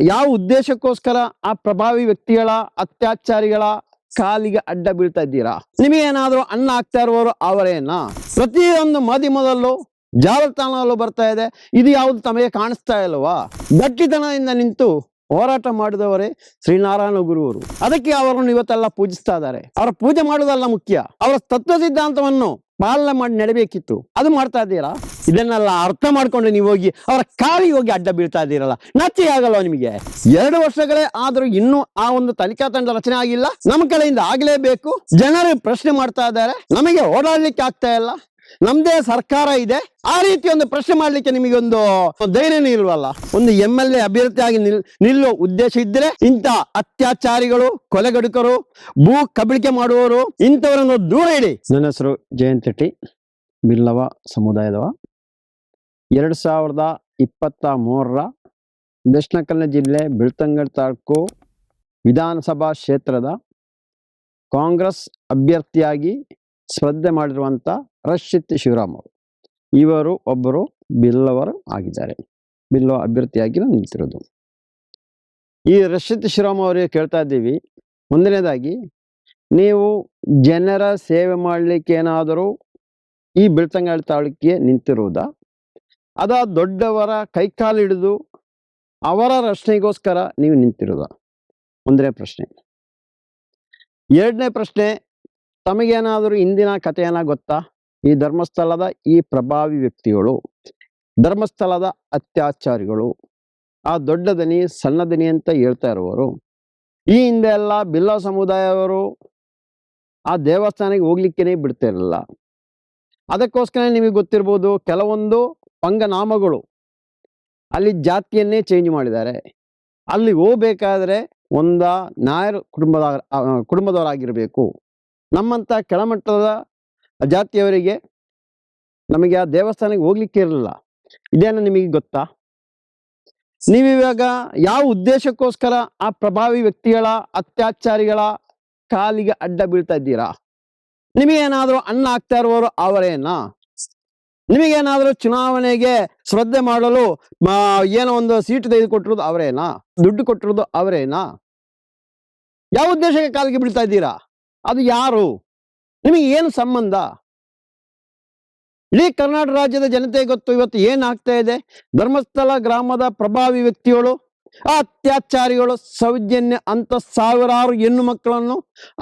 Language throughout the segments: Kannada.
ಯಾವ ಉದ್ದೇಶಕ್ಕೋಸ್ಕರ ಆ ಪ್ರಭಾವಿ ವ್ಯಕ್ತಿಗಳ, ಅತ್ಯಾಚಾರಿಗಳ ಕಾಲಿಗೆ ಅಡ್ಡ ಬೀಳ್ತಾ ಇದ್ದೀರಾ? ನಿಮಗೇನಾದ್ರೂ ಅನ್ನ ಆಗ್ತಾ ಇರುವವರು ಅವರೇನಾ? ಪ್ರತಿಯೊಂದು ಮಾಧ್ಯಮದಲ್ಲೂ ಜಾಲತಾಣದಲ್ಲೂ ಬರ್ತಾ ಇದೆ. ಇದು ಯಾವುದು ತಮಗೆ ಕಾಣಿಸ್ತಾ ಇಲ್ವಾ ಗಟ್ಟಿತನದಿಂದ ನಿಂತು ಹೋರಾಟ ಮಾಡಿದವರೇ ಶ್ರೀನಾರಾಯಣ ಗುರುವರು. ಅದಕ್ಕೆ ಅವರನ್ನು ಇವತ್ತೆಲ್ಲ ಪೂಜಿಸ್ತಾ ಇದ್ದಾರೆ. ಅವರ ಪೂಜೆ ಮಾಡುವುದಲ್ಲ ಮುಖ್ಯ. ಅವರ ತತ್ವ ಸಿದ್ಧಾಂತವನ್ನು ಪಾಲನೆ ಮಾಡಿ ನಡಬೇಕಿತ್ತು. ಅದು ಮಾಡ್ತಾ ಇದ್ದೀರಾ? ಇದನ್ನೆಲ್ಲ ಅರ್ಥ ಮಾಡ್ಕೊಂಡು ನೀವು ಹೋಗಿ ಅವರ ಕಾಲಿಗೆ ಹೋಗಿ ಅಡ್ಡ ಬೀಳ್ತಾ ಇದ್ದೀರಲ್ಲ ನಚ್ಚೆ ಆಗಲ್ಲ ನಿಮಗೆ? ಎರಡು ವರ್ಷಗಳೇ ಆದ್ರೂ ಇನ್ನೂ ಆ ಒಂದು ತನಿಖಾ ತಂಡ ರಚನೆ ಆಗಿಲ್ಲ? ನಮ್ಮ ಕಡೆಯಿಂದ ಆಗ್ಲೇಬೇಕು? ಜನರು ಪ್ರಶ್ನೆ ಮಾಡ್ತಾ ಇದ್ದಾರೆ. ನಮಗೆ ಓಡಾಡ್ಲಿಕ್ಕೆ ಆಗ್ತಾ ಇಲ್ಲ? ನಮ್ದೇ ಸರ್ಕಾರ ಇದೆ. ಆ ರೀತಿ ಒಂದು ಪ್ರಶ್ನೆ ಮಾಡ್ಲಿಕ್ಕೆ ನಿಮಗೆ ಒಂದು ಧೈರ್ಯನೇ ಇಲ್ವಲ್ಲ? ಒಂದು ಎಂ ಎಲ್ ಎ ಅಭ್ಯರ್ಥಿಯಾಗಿ ನಿಲ್, ನಿಲ್ಲುವ ಉದ್ದೇಶ ಇದ್ರೆ ಇಂಥ ಅತ್ಯಾಚಾರಿಗಳು, ಕೊಲೆಗಡುಕರು, ಭೂ ಕಬಳಿಕೆ ಮಾಡುವವರು, ಇಂಥವರನ್ನು ದೂರ ಇಡಿ. ನನ್ನ ಹೆಸರು ಜಯಂತ್ ರೆಡ್ಡಿ ಬಿಲ್ಲವ ಸಮುದಾಯದವ. ಎರಡು ಸಾವಿರದ ಇಪ್ಪತ್ತ ಮೂರರ ದಕ್ಷಿಣ ಕನ್ನಡ ಜಿಲ್ಲೆ ಬೆಳ್ತಂಗಡ ತಾಲೂಕು ವಿಧಾನಸಭಾ ಕ್ಷೇತ್ರದ ಕಾಂಗ್ರೆಸ್ ಅಭ್ಯರ್ಥಿಯಾಗಿ ಸ್ಪರ್ಧೆ ಮಾಡಿರುವಂಥ ರಕ್ಷಿತ್ ಶಿವರಾಮ್ ಅವರು ಇವರು ಒಬ್ಬರು ಬಿಲ್ಲವರು ಆಗಿದ್ದಾರೆ. ಬಿಲ್ಲವ ಅಭ್ಯರ್ಥಿಯಾಗಿ ನಿಂತಿರೋದು. ಈ ರಶಿತ್ ಶಿವರಾಮ್ ಅವರಿಗೆ ಕೇಳ್ತಾ ಇದ್ದೀವಿ. ಒಂದನೇದಾಗಿ, ನೀವು ಜನರ ಸೇವೆ ಮಾಡಲಿಕ್ಕೆ ಏನಾದರೂ ಈ ಬೆಳ್ತಂಗಡ ತಾಳಿಕೆ ನಿಂತಿರುವುದ ಅದ ದೊಡ್ಡವರ ಕೈಕಾಲು ಹಿಡಿದು ಅವರ ರಕ್ಷಣೆಗೋಸ್ಕರ ನೀವು ನಿಂತಿರುವುದ ಒಂದನೇ ಪ್ರಶ್ನೆ. ಎರಡನೇ ಪ್ರಶ್ನೆ, ತಮಗೇನಾದರೂ ಇಂದಿನ ಕಥೆಯನ್ನ ಗೊತ್ತಾ? ಈ ಧರ್ಮಸ್ಥಳದ ಈ ಪ್ರಭಾವಿ ವ್ಯಕ್ತಿಗಳು, ಧರ್ಮಸ್ಥಳದ ಅತ್ಯಾಚಾರಿಗಳು, ಆ ದೊಡ್ಡ ದನಿ, ಸಣ್ಣ ದನಿ ಅಂತ ಹೇಳ್ತಾ ಇರುವವರು ಈ ಹಿಂದೆ ಎಲ್ಲ ಬಿಲ್ಲ ಸಮುದಾಯವರು ಆ ದೇವಸ್ಥಾನಕ್ಕೆ ಹೋಗ್ಲಿಕ್ಕೇನೆ ಬಿಡ್ತಾ ಇರಲಿಲ್ಲ. ಅದಕ್ಕೋಸ್ಕರ ನಿಮಗೆ ಗೊತ್ತಿರ್ಬೋದು, ಕೆಲವೊಂದು ಪಂಗನಾಮಗಳು ಅಲ್ಲಿ ಜಾತಿಯನ್ನೇ ಚೇಂಜ್ ಮಾಡಿದ್ದಾರೆ. ಅಲ್ಲಿ ಹೋಗ್ಬೇಕಾದ್ರೆ ಒಂದ ನಾಯರ್ ಕುಟುಂಬದ ಕುಟುಂಬದವರಾಗಿರಬೇಕು. ನಮ್ಮಂತ ಕೆಳಮಟ್ಟದ ಜಾತಿಯವರಿಗೆ ನಮಗೆ ಆ ದೇವಸ್ಥಾನಕ್ಕೆ ಹೋಗ್ಲಿಕ್ಕೆ ಇರಲಿಲ್ಲ. ಇದೇನು ನಿಮಗೆ ಗೊತ್ತಾ? ನೀವಿವಾಗ ಯಾವ ಉದ್ದೇಶಕ್ಕೋಸ್ಕರ ಆ ಪ್ರಭಾವಿ ವ್ಯಕ್ತಿಗಳ, ಅತ್ಯಾಚಾರಿಗಳ ಕಾಲಿಗೆ ಅಡ್ಡ ಬೀಳ್ತಾ ಇದ್ದೀರಾ? ನಿಮಗೇನಾದ್ರೂ ಅನ್ನ ಆಗ್ತಾ ಇರುವವರು ಅವರೇನಾ? ನಿಮಗೇನಾದ್ರೂ ಚುನಾವಣೆಗೆ ಶ್ರದ್ಧೆ ಮಾಡಲು ಏನೋ ಒಂದು ಸೀಟ್ ತೆಗೆದುಕೊಟ್ಟಿರೋದು ಅವರೇನಾ? ದುಡ್ಡು ಕೊಟ್ಟಿರೋದು ಅವರೇನಾ? ಯಾವ ಉದ್ದೇಶಕ್ಕೆ ಕಾಲಿಗೆ ಬೀಳ್ತಾ ಇದ್ದೀರಾ? ಅದು ಯಾರು? ನಿಮಗೆ ಏನು ಸಂಬಂಧ? ಇಡೀ ಕರ್ನಾಟಕ ರಾಜ್ಯದ ಜನತೆ ಗೊತ್ತು ಇವತ್ತು ಏನಾಗ್ತಾ ಇದೆ? ಧರ್ಮಸ್ಥಳ ಗ್ರಾಮದ ಪ್ರಭಾವಿ ವ್ಯಕ್ತಿಗಳು ಆ ಅತ್ಯಾಚಾರಿಗಳು, ಸೌಜನ್ಯ ಅಂತ ಸಾವಿರಾರು ಹೆಣ್ಣು ಮಕ್ಕಳನ್ನು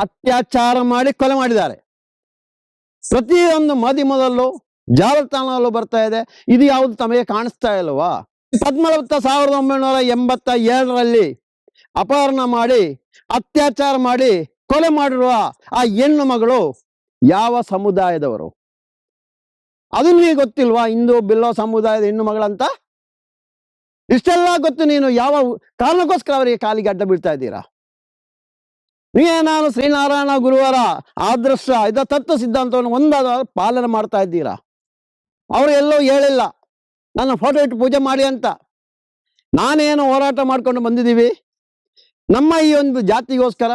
ಅತ್ಯಾಚಾರ ಮಾಡಿ ಕೊಲೆ ಮಾಡಿದ್ದಾರೆ. ಪ್ರತಿಯೊಂದು ಮಾಧ್ಯಮದಲ್ಲೂ ಜಾಲತಾಣದಲ್ಲೂ ಬರ್ತಾ ಇದೆ. ಇದು ಯಾವುದು ತಮಗೆ ಕಾಣಿಸ್ತಾ ಇಲ್ವಾ? ಪದ್ಮಲತ್ತ ಸಾವಿರದ ಒಂಬೈನೂರ ಎಂಬತ್ತ ಏಳರಲ್ಲಿ ಅಪಹರಣ ಮಾಡಿ, ಅತ್ಯಾಚಾರ ಮಾಡಿ, ಕೊಲೆ ಮಾಡಿರುವ ಆ ಹೆಣ್ಣು ಮಗಳು ಯಾವ ಸಮುದಾಯದವರು? ಅದು ಗೊತ್ತಿಲ್ವಾ? ಹಿಂದೂ, ಬಿಲ್ಲೋ ಸಮುದಾಯದ ಹೆಣ್ಣು ಮಗಳಂತ? ಇಷ್ಟೆಲ್ಲ ಗೊತ್ತು ನೀನು. ಯಾವ ಕಾರಣಕ್ಕೋಸ್ಕರ ಅವರಿಗೆ ಕಾಲಿಗೆ ಅಡ್ಡ ಬೀಳ್ತಾ ಇದ್ದೀರಾ? ನೀವೇ ನಾನು ಶ್ರೀನಾರಾಯಣ ಗುರುವರ ಆದರ್ಶ, ಇದ ತತ್ವ ಸಿದ್ಧಾಂತವನ್ನು ಒಂದಾದ ಪಾಲನೆ ಮಾಡ್ತಾ ಇದ್ದೀರಾ? ಅವರು ಎಲ್ಲೋ ಹೇಳಿಲ್ಲ, ನನ್ನ ಫೋಟೋ ಇಟ್ಟು ಪೂಜೆ ಮಾಡಿ ಅಂತ. ನಾನೇನು ಹೋರಾಟ ಮಾಡ್ಕೊಂಡು ಬಂದಿದ್ದೀವಿ? ನಮ್ಮ ಈ ಒಂದು ಜಾತಿಗೋಸ್ಕರ?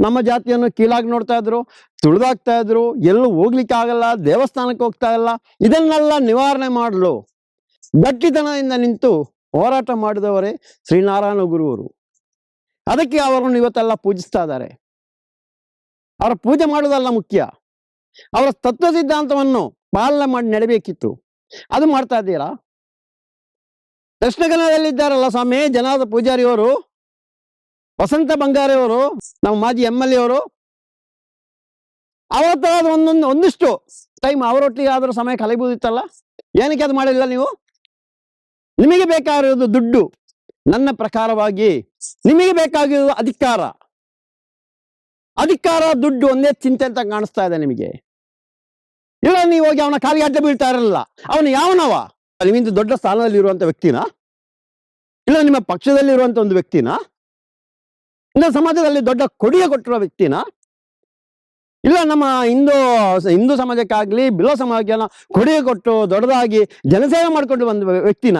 ನಮ್ಮ ಜಾತಿಯನ್ನು ಕೀಳಾಗಿ ನೋಡ್ತಾ ಇದ್ರು, ತುಳಿದಾಗ್ತಾ ಇದ್ರು, ಎಲ್ಲೂ ಹೋಗ್ಲಿಕ್ಕೆ ಆಗಲ್ಲ, ದೇವಸ್ಥಾನಕ್ಕೆ ಹೋಗ್ತಾ ಇಲ್ಲ, ಇದನ್ನೆಲ್ಲ ನಿವಾರಣೆ ಮಾಡಲು. ಗಟ್ಟಿತನದಿಂದ ನಿಂತು ಹೋರಾಟ ಮಾಡಿದವರೇ ಶ್ರೀನಾರಾಯಣ ಗುರುವರು. ಅದಕ್ಕೆ ಅವರನ್ನು ಇವತ್ತೆಲ್ಲ ಪೂಜಿಸ್ತಾ ಇದ್ದಾರೆ. ಅವರ ಪೂಜೆ ಮಾಡೋದಲ್ಲ ಮುಖ್ಯ. ಅವರ ತತ್ವ ಸಿದ್ಧಾಂತವನ್ನು ಪಾಲನೆ ಮಾಡಿ ನಡಬೇಕಿತ್ತು. ಅದು ಮಾಡ್ತಾ ಇದ್ದೀರಾ? ದಕ್ಷಿಣ ಕನ್ನಡದಲ್ಲಿದ್ದಾರಲ್ಲ ಸ್ವಾಮಿ ಜನಾರ್ದ ಪೂಜಾರಿ ಅವರು ವಸಂತ ಬಂಗಾರೆ ಅವರು ನಮ್ಮ ಮಾಜಿ ಎಂ ಎಲ್ ಎ ಅವರು ಅವತ್ತ ಒಂದೊಂದು, ಒಂದಿಷ್ಟು ಟೈಮ್ ಅವರೊಟ್ಟಿಗೆ ಆದ್ರೂ ಸಮಯ ಕಲಿಬೋದಿತ್ತಲ್ಲ? ಏನಕ್ಕೆ ಅದು ಮಾಡಿಲ್ಲ ನೀವು? ನಿಮಗೆ ಬೇಕಾಗಿರೋದು ದುಡ್ಡು. ನನ್ನ ಪ್ರಕಾರವಾಗಿ ನಿಮಗೆ ಬೇಕಾಗಿರೋದು ಅಧಿಕಾರ. ಅಧಿಕಾರ, ದುಡ್ಡು ಒಂದೇ ಚಿಂತೆ ಅಂತ ಕಾಣಿಸ್ತಾ ಇದೆ ನಿಮಗೆ. ಇಲ್ಲ, ನೀವು ಹೋಗಿ ಅವನ ಕಾಲಿಗೆ ಅಡ್ಡ ಬೀಳ್ತಾ ಇರಲಿಲ್ಲ. ಅವನು ಯಾವನವ? ನಿಮ್ಮಿಂದ ದೊಡ್ಡ ಸ್ಥಾನದಲ್ಲಿ ಇರುವಂತ ವ್ಯಕ್ತಿನ? ಇಲ್ಲ, ನಿಮ್ಮ ಪಕ್ಷದಲ್ಲಿ ಇರುವಂತ ಒಂದು ವ್ಯಕ್ತಿನ? ಇಲ್ಲ ಸಮಾಜದಲ್ಲಿ ದೊಡ್ಡ ಕೊಡುಗೆ ಕೊಟ್ಟಿರೋ ವ್ಯಕ್ತಿನ ಇಲ್ಲ ನಮ್ಮ ಹಿಂದೂ ಹಿಂದೂ ಸಮಾಜಕ್ಕಾಗ್ಲಿ, ಬಿಲೋ ಸಮಾಜಕ್ಕೆ ಕೊಡುಗೆ ಕೊಟ್ಟು ದೊಡ್ಡದಾಗಿ ಜನಸೇವೆ ಮಾಡ್ಕೊಂಡು ಬಂದ ವ್ಯಕ್ತಿನ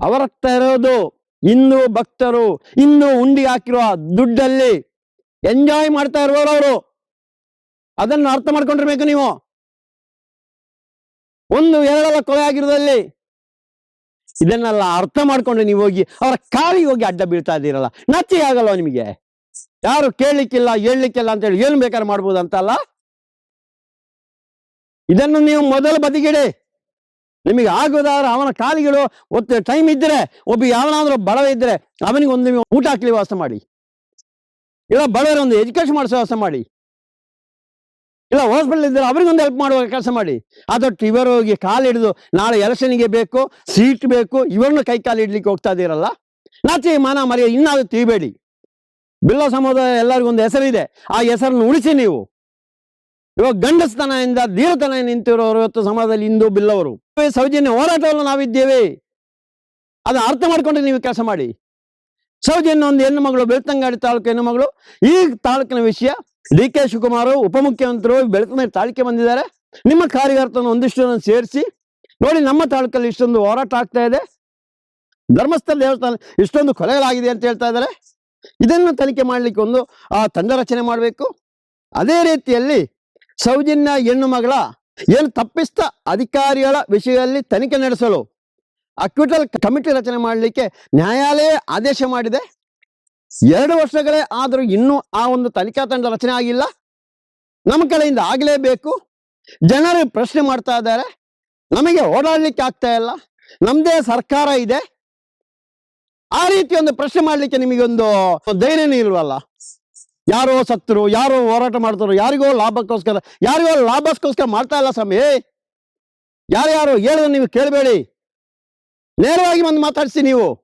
ಅವರತ್ತ ಇರೋದು ಹಿಂದೂ ಭಕ್ತರು, ಹಿಂದೂ ಉಂಡಿ ಹಾಕಿರುವ ದುಡ್ಡಲ್ಲಿ ಎಂಜಾಯ್ ಮಾಡ್ತಾ ಇರುವವರು ಅದನ್ನು ಅರ್ಥ ಮಾಡ್ಕೊಂಡಿರ್ಬೇಕು ನೀವು. ಒಂದು ಎರಡಲ್ಲ ಕೊಲೆ ಆಗಿರೋದಲ್ಲಿ ಇದನ್ನೆಲ್ಲ ಅರ್ಥ ಮಾಡ್ಕೊಂಡು ನೀವು ಹೋಗಿ ಅವರ ಕಾಲಿಗೆ ಹೋಗಿ ಅಡ್ಡ ಬೀಳ್ತಾ ಇದ್ದೀರಲ್ಲ ನಚ್ಚಿ ಆಗಲ್ಲ ನಿಮಗೆ? ಯಾರು ಕೇಳಲಿಕ್ಕಿಲ್ಲ, ಹೇಳಲಿಕ್ಕಿಲ್ಲ ಅಂತ ಹೇಳಿ ಏನು ಬೇಕಾದ್ರೆ ಮಾಡ್ಬೋದು ಅಂತಲ್ಲ? ಇದನ್ನು ನೀವು ಮೊದಲು ಬದಿಗಿಡಿ. ನಿಮಗೆ ಆಗೋದಾದ್ರೆ ಅವನ ಕಾಲಿಗಳು ಒತ್ತು ಟೈಮ್ ಇದ್ದರೆ ಒಬ್ಬ ಯಾವನಾದ್ರೂ ಬಡವ ಇದ್ದರೆ ಅವನಿಗೆ ಒಂದು ನೀವು ಊಟ ಹಾಕ್ಲಿ ವ್ಯವಸ್ಥೆ ಮಾಡಿ. ಇಲ್ಲ ಬಡವರ ಎಜುಕೇಶನ್ ಮಾಡಿಸೋ ವ್ಯವಸ್ಥೆ ಮಾಡಿ. ಇಲ್ಲ ಹಾಸ್ಪಿಟಲ್ ಇದ್ದರೆ ಅವರಿಗೊಂದು ಹೆಲ್ಪ್ ಮಾಡುವ ಕೆಲಸ ಮಾಡಿ. ಅದೊಟ್ಟು ಇವರು ಹೋಗಿ ಕಾಲು ಹಿಡಿದು, ನಾಳೆ ಎಲೆಕ್ಷನ್ಗೆ ಬೇಕು ಸೀಟ್ ಬೇಕು, ಇವ್ರನ್ನ ಕೈ ಕಾಲು ಇಡ್ಲಿಕ್ಕೆ ಹೋಗ್ತಾ ಇದ್ದೀರಲ್ಲ? ನಾಚಿ ಮಾನ ಮರ್ಯ ಇನ್ನಾದ್ರೂ ತಿಳಿಬೇಡಿ. ಬಿಲ್ಲ ಸಮುದಾಯ ಎಲ್ಲರಿಗೂ ಒಂದು ಹೆಸರಿದೆ. ಆ ಹೆಸರನ್ನು ಉಳಿಸಿ ನೀವು. ಇವಾಗ ಗಂಡಸ್ತನದಿಂದ ದೀರ್ಘತನ ನಿಂತಿರೋರು ಇವತ್ತು ಸಮಾಜದಲ್ಲಿ ಇಂದು ಬಿಲ್ಲವರು ಸೌಜನ್ಯ ಹೋರಾಟವನ್ನು ನಾವಿದ್ದೇವೆ. ಅದನ್ನ ಅರ್ಥ ಮಾಡ್ಕೊಂಡು ನೀವು ಕೆಲಸ ಮಾಡಿ. ಸೌಜನ್ಯ ಒಂದು ಹೆಣ್ಣು ಮಗಳು, ಬೆಳ್ತಂಗಾಡಿ ತಾಲೂಕು ಹೆಣ್ಣು ಮಗಳು. ಈ ತಾಲೂಕಿನ ವಿಷಯ ಡಿ ಕೆ ಶಿವಕುಮಾರ್ ಉಪಮುಖ್ಯಮಂತ್ರಿ ಬೆಳ್ತಂಗಡಿ ತಾಳಿಕೆ ಬಂದಿದ್ದಾರೆ. ನಿಮ್ಮ ಕಾರ್ಯಕರ್ತನ ಒಂದಿಷ್ಟು ಸೇರಿಸಿ, ನೋಡಿ ನಮ್ಮ ತಾಲೂಕಲ್ಲಿ ಇಷ್ಟೊಂದು ಹೋರಾಟ ಆಗ್ತಾ ಇದೆ. ಧರ್ಮಸ್ಥಳ ದೇವಸ್ಥಾನ ಇಷ್ಟೊಂದು ಕೊಲೆಗಳಾಗಿದೆ ಅಂತ ಹೇಳ್ತಾ ಇದ್ದಾರೆ. ಇದನ್ನು ತನಿಖೆ ಮಾಡಲಿಕ್ಕೆ ಒಂದು, ಆ, ತಂಡ ರಚನೆ ಮಾಡಬೇಕು. ಅದೇ ರೀತಿಯಲ್ಲಿ ಸೌಜನ್ಯ ಹೆಣ್ಣು ಮಗಳ ಏನು ತಪ್ಪಿಸ್ತ ಅಧಿಕಾರಿಗಳ ವಿಷಯದಲ್ಲಿ ತನಿಖೆ ನಡೆಸಲು ಅಕ್ವಿಟಲ್ ಕಮಿಟಿ ರಚನೆ ಮಾಡಲಿಕ್ಕೆ ನ್ಯಾಯಾಲಯ ಆದೇಶ ಮಾಡಿದೆ. ಎರಡು ವರ್ಷಗಳೇ ಆದರೂ ಇನ್ನೂ ಆ ಒಂದು ತನಿಖಾ ತಂಡ ರಚನೆ ಆಗಿಲ್ಲ. ನಮ್ಮ ಕಡೆಯಿಂದ ಆಗಲೇಬೇಕು. ಜನರು ಪ್ರಶ್ನೆ ಮಾಡ್ತಾ ಇದ್ದಾರೆ. ನಮಗೆ ಓಡಾಡ್ಲಿಕ್ಕೆ ಆಗ್ತಾ ಇಲ್ಲ. ನಮ್ದೇ ಸರ್ಕಾರ ಇದೆ. ಆ ರೀತಿ ಒಂದು ಪ್ರಶ್ನೆ ಮಾಡಲಿಕ್ಕೆ ನಿಮಗೆ ಒಂದು ಧೈರ್ಯನೇ ಇಲ್ವಲ್ಲ? ಯಾರೋ ಸತ್ತರು, ಯಾರೋ ಹೋರಾಟ ಮಾಡ್ತಾರೋ, ಯಾರಿಗೋ ಲಾಭಕ್ಕೋಸ್ಕರ ಯಾರಿಗೋ ಲಾಭಕ್ಕೋಸ್ಕರ ಮಾಡ್ತಾ ಇಲ್ಲ ಸ್ವಾಮಿ. ಯಾರ್ಯಾರು ಹೇಳಿದ್ರೆ ನೀವು ಕೇಳಬೇಡಿ. ನೇರವಾಗಿ ಬಂದು ಮಾತಾಡಿಸಿ ನೀವು.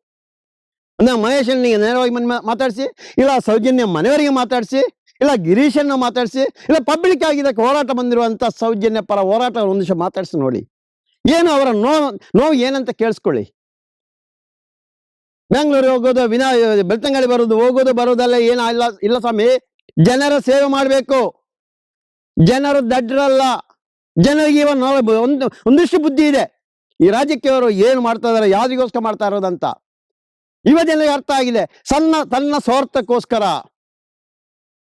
ಅಂದ್ರೆ ಮಹೇಶನಿಗೆ ನೇರವಾಗಿ ಬಂದು ಮಾತಾಡಿಸಿ, ಇಲ್ಲ ಸೌಜನ್ಯ ಮನೆಯವರಿಗೆ ಮಾತಾಡಿಸಿ, ಇಲ್ಲ ಗಿರೀಶನ್ನ ಮಾತಾಡಿಸಿ, ಇಲ್ಲ ಪಬ್ಲಿಕ್ ಆಗಿ ಇದಕ್ಕೆ ಹೋರಾಟ ಬಂದಿರುವಂತ ಸೌಜನ್ಯ ಪರ ಹೋರಾಟ ಒಂದಿಷ್ಟು ಮಾತಾಡಿಸಿ ನೋಡಿ. ಏನು ಅವರ ನೋವು ನೋವು ಏನಂತ ಕೇಳಿಸ್ಕೊಳ್ಳಿ. ಬೆಂಗಳೂರು ಹೋಗೋದು, ವಿನಾ, ಬೆಳ್ತಂಗಡಿ ಬರೋದು, ಹೋಗೋದು, ಬರೋದಲ್ಲ ಏನು ಇಲ್ಲ ಇಲ್ಲ ಸ್ವಾಮಿ. ಜನರ ಸೇವೆ ಮಾಡಬೇಕು. ಜನರು ದಡ್ಡರಲ್ಲ ಜನರಿಗೆ ಇವಾಗ ಒಂದು, ಒಂದಿಷ್ಟು ಬುದ್ಧಿ ಇದೆ. ಈ ರಾಜಕೀಯವರು ಏನು ಮಾಡ್ತಾ ಇದಾರೆ ಯಾವ್ದಿಗೋಸ್ಕರ ಮಾಡ್ತಾ ಇರೋದಂತ ಯುವ ಜನರಿಗೆ ಅರ್ಥ ಆಗಿದೆ, ಸಣ್ಣ, ತನ್ನ ಸ್ವಾರ್ಥಕ್ಕೋಸ್ಕರ,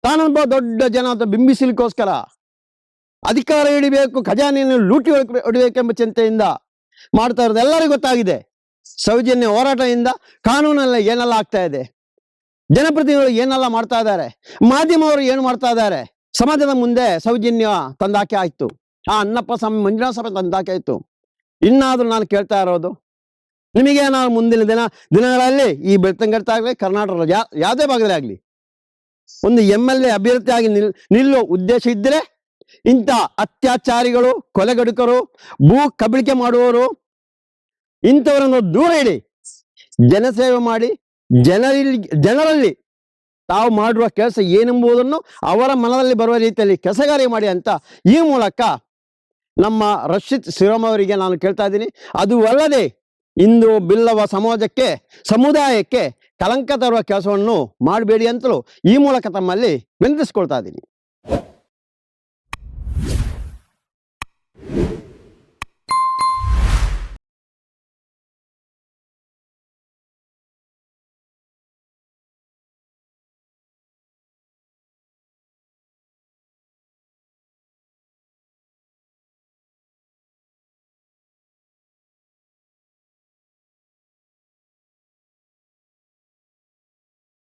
ತಾನೊಬ್ಬ ದೊಡ್ಡ ಜನ ಅಂತ ಬಿಂಬಿಸಲಿಕ್ಕೋಸ್ಕರ ಅಧಿಕಾರ ಹಿಡಿಬೇಕು, ಖಜಾನೆಯನ್ನು ಲೂಟಿ ಹೊಡ್- ಹೊಡಿಬೇಕೆಂಬ ಚಿಂತೆಯಿಂದ ಮಾಡ್ತಾ ಇರೋದು ಎಲ್ಲರಿಗೂ ಗೊತ್ತಾಗಿದೆ. ಸೌಜನ್ಯ ಹೋರಾಟದಿಂದ ಕಾನೂನಲ್ಲಿ ಏನೆಲ್ಲ ಆಗ್ತಾ ಇದೆ, ಜನಪ್ರತಿನಿಧಿಗಳು ಏನೆಲ್ಲ ಮಾಡ್ತಾ ಇದ್ದಾರೆ ಮಾಧ್ಯಮವರು ಏನು ಮಾಡ್ತಾ ಇದ್ದಾರೆ, ಸಮಾಜದ ಮುಂದೆ ಸೌಜನ್ಯ ತಂದಾಕೆ ಆಯ್ತು. ಆ ಅನ್ನಪ್ಪ ಸ್ವಾಮಿ ಮಂಜುನಾಥ ಸ್ವಾಮಿ ತಂದಾಕೆ ಆಯ್ತು. ಇನ್ನಾದ್ರೂ ನಾನು ಕೇಳ್ತಾ ಇರೋದು. ನಿಮಗೆ ನಾವು ಮುಂದಿನ ದಿನ, ದಿನಗಳಲ್ಲಿ ಈ ಬೆಳ್ತಂಗಡ್ತ ಆಗಲಿ ಕರ್ನಾಟಕ ಯಾವುದೇ ಭಾಗದಲ್ಲಿ ಆಗಲಿ, ಒಂದು ಎಂ ಎಲ್ ಎ ಅಭ್ಯರ್ಥಿಯಾಗಿ ನಿಲ್ ನಿಲ್ಲೋ ಉದ್ದೇಶ ಇದ್ದರೆ ಇಂಥ ಅತ್ಯಾಚಾರಿಗಳು, ಕೊಲೆಗಡುಕರು, ಭೂ ಕಬಳಿಕೆ ಮಾಡುವವರು, ಇಂಥವರನ್ನು ದೂರ ಇಡಿ. ಜನಸೇವೆ ಮಾಡಿ ಜನರಲ್ಲಿ ಜನರಲ್ಲಿ ತಾವು ಮಾಡುವ ಕೆಲಸ ಏನೆಂಬುದನ್ನು ಅವರ ಮನದಲ್ಲಿ ಬರುವ ರೀತಿಯಲ್ಲಿ ಕೆಲಸಗಾರಿ ಮಾಡಿ ಅಂತ ಈ ಮೂಲಕ ನಮ್ಮ ರಕ್ಷಿತ್ ಶಿರಮ್ ಅವರಿಗೆ ನಾನು ಕೇಳ್ತಾ ಇದ್ದೀನಿ. ಅದು ಅಲ್ಲದೆ ಇಂದು ಬಿಲ್ಲವ ಸಮಾಜಕ್ಕೆ, ಸಮುದಾಯಕ್ಕೆ ಕಲಂಕ ತರುವ ಕೆಲಸವನ್ನು ಮಾಡಬೇಡಿ ಅಂತಲೂ ಈ ಮೂಲಕ ತಮ್ಮಲ್ಲಿ ವಿನಂತಿಸ್ಕೊಳ್ತಾ ಇದ್ದೀನಿ.